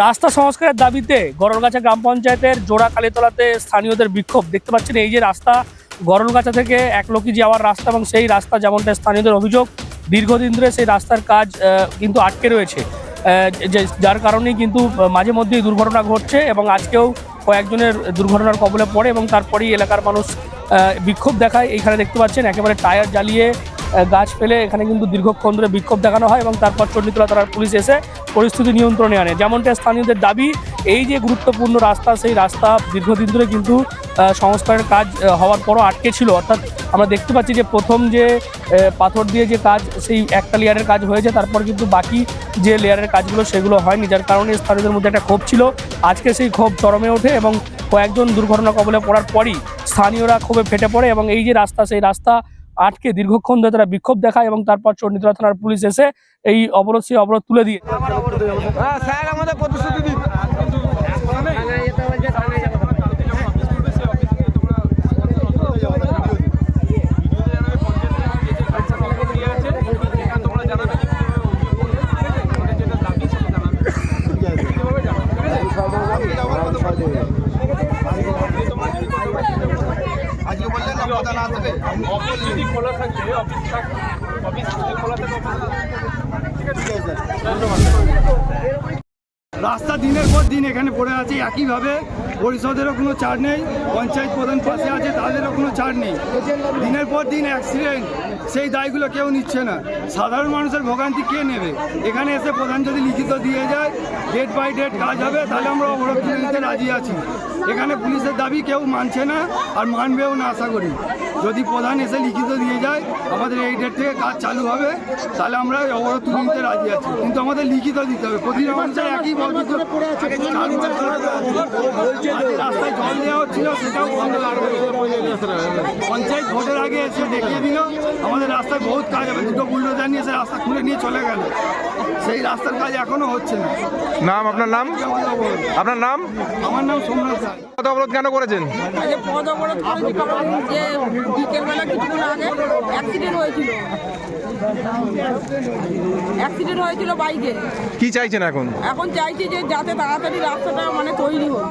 রাস্তা সংস্কারের দাবিতে গরলগাছা গ্রাম পঞ্চায়েতের জোড়া কালীতলাতে স্থানীয়দের বিক্ষোভ। দেখতে পাচ্ছেন এই যে রাস্তা, গরলগাছা থেকে একলকি যাওয়ার রাস্তা এবং সেই রাস্তা যেমনটা স্থানীয়দের অভিযোগ, দীর্ঘদিন ধরে সেই রাস্তার কাজ কিন্তু আটকে রয়েছে। যার কারণেই কিন্তু মাঝে মধ্যেই দুর্ঘটনা ঘটছে এবং আজকেও কয়েকজনের দুর্ঘটনার কবলে পড়ে এবং তারপরেই এলাকার মানুষ বিক্ষোভ দেখায়। এইখানে দেখতে পাচ্ছেন একেবারে টায়ার জ্বালিয়ে গাছ ফেলে এখানে কিন্তু দীর্ঘক্ষণ ধরে বিক্ষোভ দেখানো হয় এবং তারপর চণ্ডীতলা থানার পুলিশ এসে পরিস্থিতি নিয়ন্ত্রণে আনে। যেমনটা স্থানীয়দের দাবি, এই যে গুরুত্বপূর্ণ রাস্তা, সেই রাস্তা দীর্ঘদিন ধরে কিন্তু সংস্কারের কাজ হওয়ার পরও আটকে ছিল। অর্থাৎ আমরা দেখতে পাচ্ছি যে প্রথম যে পাথর দিয়ে যে কাজ, সেই একটা লেয়ারের কাজ হয়েছে। তারপর কিন্তু বাকি যে লেয়ারের কাজগুলো, সেগুলো হয়নি, যার কারণে স্থানীয়দের মধ্যে একটা ক্ষোভ ছিল। আজকে সেই ক্ষোভ চরমে ওঠে এবং কয়েকজন দুর্ঘটনা কবলে পড়ার পরই স্থানীয়রা ক্ষোভে ফেটে পড়ে এবং এই যে রাস্তা, সেই রাস্তা আটকে দীর্ঘক্ষণ ধরে তারা বিক্ষোভ দেখায় এবং তারপর চণ্ডীতলা থানার পুলিশ এসে এই অবরোধ, সেই অবরোধ তুলে দিয়ে হ্যাঁ থাকে অফিস অফিস যদি খোলা থাকে ঠিক আছে? আসবে রাস্তা দিনের পর দিন এখানে পড়ে আছে, একইভাবে পরিষদেরও কোনো ছাড় নেই, পঞ্চায়েত প্রধান পাশে আছে, তাদেরও কোনো ছাড় নেই। দিনের পর দিন অ্যাক্সিডেন্ট সেই দায়গুলো কেউ নিচ্ছে না। সাধারণ মানুষের ভোগান্তি কে নেবে? এখানে এসে প্রধান যদি লিখিত দিয়ে যায় ডেট বাই ডেট কাজ হবে, তাহলে আমরা অবরোধ নিতে রাজি আছি। এখানে পুলিশের দাবি কেউ মানছে না আর মানবেও না, আশা করি। যদি প্রধান এসে লিখিত দিয়ে যায় আমাদের এই ডেট থেকে কাজ চালু হবে তাহলে আমরা অবরোধ তুলে নিতে রাজি আছি। কিন্তু আমাদের লিখিত দিতে হবে। প্রতিটা মানুষের একই আগে রাস্তায় জল দেওয়া হচ্ছিল সেটাও বন্ধ রাখবে পঞ্চায়েত ভোটের আগে এসে দেখিয়ে দিল আমাদের রাস্তায় বহুত কাজ হবে। দুটো বুলডোজার নিয়ে এসে রাস্তা খুলে নিয়ে চলে গেল। সেই রাস্তার কাজ এখনও হচ্ছে না। নাম আপনার নাম? আপনার নাম? আমার নাম সোমনাথ কত অবরোধ কেন করেছেন? পদ অবরোধ যে বিকেলবেলা কিছুক্ষণ আগে অ্যাক্সিডেন্ট হয়েছিল। অ্যাক্সিডেন্ট হয়েছিল বাইকে কি চাইছেন এখন? এখন চাইছি যে যাতে তাড়াতাড়ি রাস্তাটা মানে তৈরি হোক।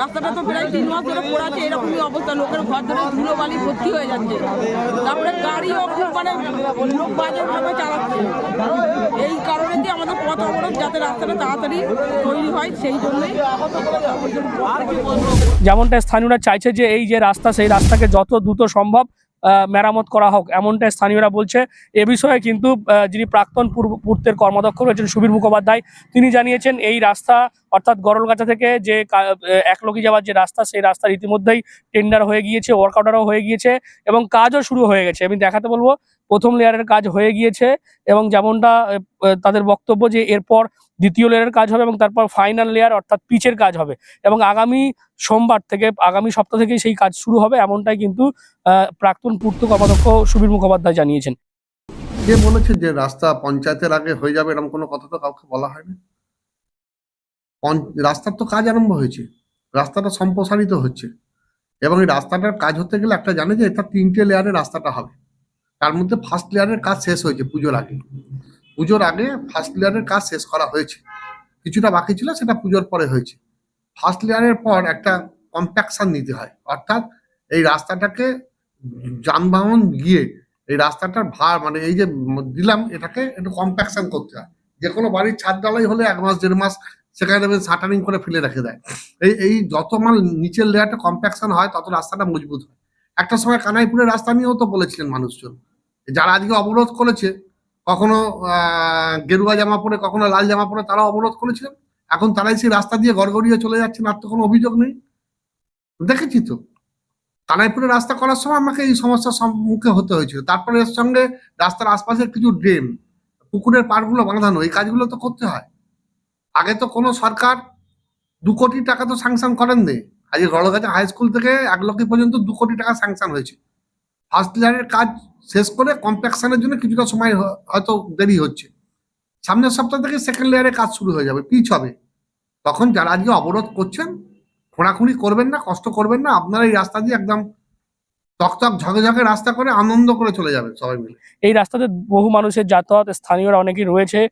রাস্তাটা তো প্রায় তিন মাস ধরে পড়ে আছে এরকমই অবস্থা। লোকের ঘর ধরে ধুলো বালি ভর্তি হয়ে যাচ্ছে। তারপরে গাড়িও খুব মানে লোক বাজেভাবে চালাচ্ছে। এই কারণে যে আমাদের পথ অবরোধ যাতে রাস্তাটা তাড়াতাড়ি তৈরি হয় সেই জন্যই যেমনটা স্থানীয়রা চাইছে যে এই যে রাস্তা সেই রাস্তাকে যত দ্রুত সম্ভব আহ, মেরামত করা হোক এমনটাই স্থানীয়রা বলছে। এ বিষয়ে কিন্তু যিনি প্রাক্তন পূর্তের কর্মদক্ষ রয়েছেন সুবীর মুখোপাধ্যায় তিনি জানিয়েছেন এই রাস্তা অর্থাৎ গরলগাছা থেকে যে একলকি যাওয়ার যে রাস্তা সেই রাস্তার ইতিমধ্যেই টেন্ডার হয়ে গিয়েছে ওয়ার্কআউটারও হয়ে গিয়েছে এবং কাজও শুরু হয়ে গেছে। আমি দেখাতে বলব প্রথম লেয়ারের কাজ হয়ে গিয়েছে এবং যেমনটা তাদের বক্তব্য যে এরপর দ্বিতীয় লেয়ারের কাজ হবে এবং তারপর ফাইনাল লেয়ার অর্থাৎ পিচের কাজ হবে এবং আগামী সোমবার থেকে, আগামী সপ্তাহ থেকেই সেই কাজ শুরু হবে এমনটাই কিন্তু প্রাক্তন পূর্ত কর্মাধ্যক্ষ সুবীর মুখোপাধ্যায় জানিয়েছেন। যে বলেছে যে রাস্তা পঞ্চায়েতের আগে হয়ে যাবে এরকম কোনো কথা তো কাউকে বলা হয়নি রাস্তার তো কাজ আরম্ভ হয়েছে, রাস্তাটা সম্প্রসারিত হচ্ছে এবং এই রাস্তাটার কাজ হতে গেলে একটা জানে যে এটা তিনটে লেয়ারের রাস্তাটা হবে। তার মধ্যে ফার্স্ট লেয়ারের কাজ শেষ হয়েছে পুজোর আগে। পুজোর আগে ফার্স্ট লেয়ারের কাজ শেষ করা হয়েছে। কিছুটা বাকি ছিল, সেটা পুজোর পরে হয়েছে। ফার্স্ট লেয়ারের পর একটা কম্প্যাকশন নিতে হয়। অর্থাৎ এই রাস্তাটাকে যানবাহন গিয়ে এই রাস্তাটার ভার মানে এই যে দিলাম, এটাকে একটু কম্প্যাকশন করতে হয়। যে কোনো বাড়ির ছাদ ডালাই হলে এক মাস, দেড় মাস সেখানে দেবেন শাটারিং করে ফেলে রেখে দেয়। এই এই যত মাল নিচের লেয়ারটা কম্প্যাকশন হয়, তত রাস্তাটা মজবুত হয়। একটা সময় কানাইপুরের রাস্তা নিয়েও তো বলেছিলেন মানুষজন যারা আজকে অবরোধ করেছে, কখনো গেরুয়া জামা পরে, কখনো লাল জামা পরে তারা অবরোধ করেছিলেন এখন তারাই সেই রাস্তা দিয়ে গড়গড়িয়ে চলে যাচ্ছেন আর তো কোনো অভিযোগ নেই। দেখেছি তো। কানাইপুরে রাস্তা করার সময় আমাকে এই সমস্যার সম্মুখে হতে হয়েছিল। তারপরে এর সঙ্গে রাস্তার আশপাশের কিছু ড্রেন, পুকুরের পাড়গুলো বাঁধানো, এই কাজগুলো তো করতে হয়। আগে তো কোনো সরকার দু কোটি টাকা তো স্যাংশন করেন নি আজকে গড়গাছা হাই স্কুল থেকে এক লক্ষ পর্যন্ত দু কোটি টাকা স্যাংশন হয়েছে। ফার্স্ট লেয়ারের কাজ শেষ করে কম্প্যাকশনের জন্য কিছুটা সময় হয়তো দেরি হচ্ছে। সামনের সপ্তাহ থেকে সেকেন্ড লেয়ারের কাজ শুরু হয়ে যাবে, পিচ হবে। তখন যারা আজকে অবরোধ করছেন, খোঁড়াখুঁড়ি করবেন না, কষ্ট করবেন না, আপনারা এই রাস্তা দিয়ে একদম চকচক ঝকঝকে রাস্তা করে আনন্দ করে চলে যাবেন সবাই মিলে। এই রাস্তাতে বহু মানুষের যাতায়াত স্থানীয়রা অনেকেই রয়েছে।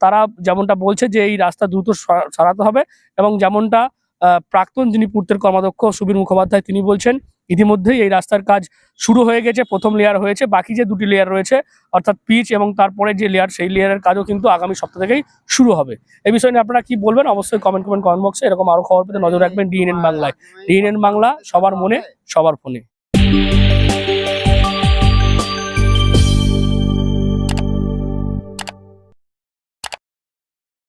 তারা যেমনটা বলছে যে এই রাস্তা দ্রুত সরা- সারাতে হবে এবং যেমনটা প্রাক্তন যিনি পূর্তের কর্মাধ্যক্ষ সুবীর মুখোপাধ্যায় তিনি বলছেন ইতিমধ্যেই এই রাস্তার কাজ শুরু হয়ে গেছে, প্রথম লেয়ার হয়েছে, বাকি যে দুটি লেয়ার রয়েছে, অর্থাৎ পিচ এবং তারপরে যে লেয়ার সেই লেয়ারের কাজও কিন্তু আগামী সপ্তাহ থেকেই শুরু হবে। এই বিষয় নিয়ে আপনারা কি বলবেন, অবশ্যই কমেন্ট কমেন্ট কমেন্ট বক্সে এরকম আরও খবর পেতে নজর রাখবেন ডিএনএন বাংলায়। ডিএনএন বাংলা, সবার মনে, সবার ফোনে।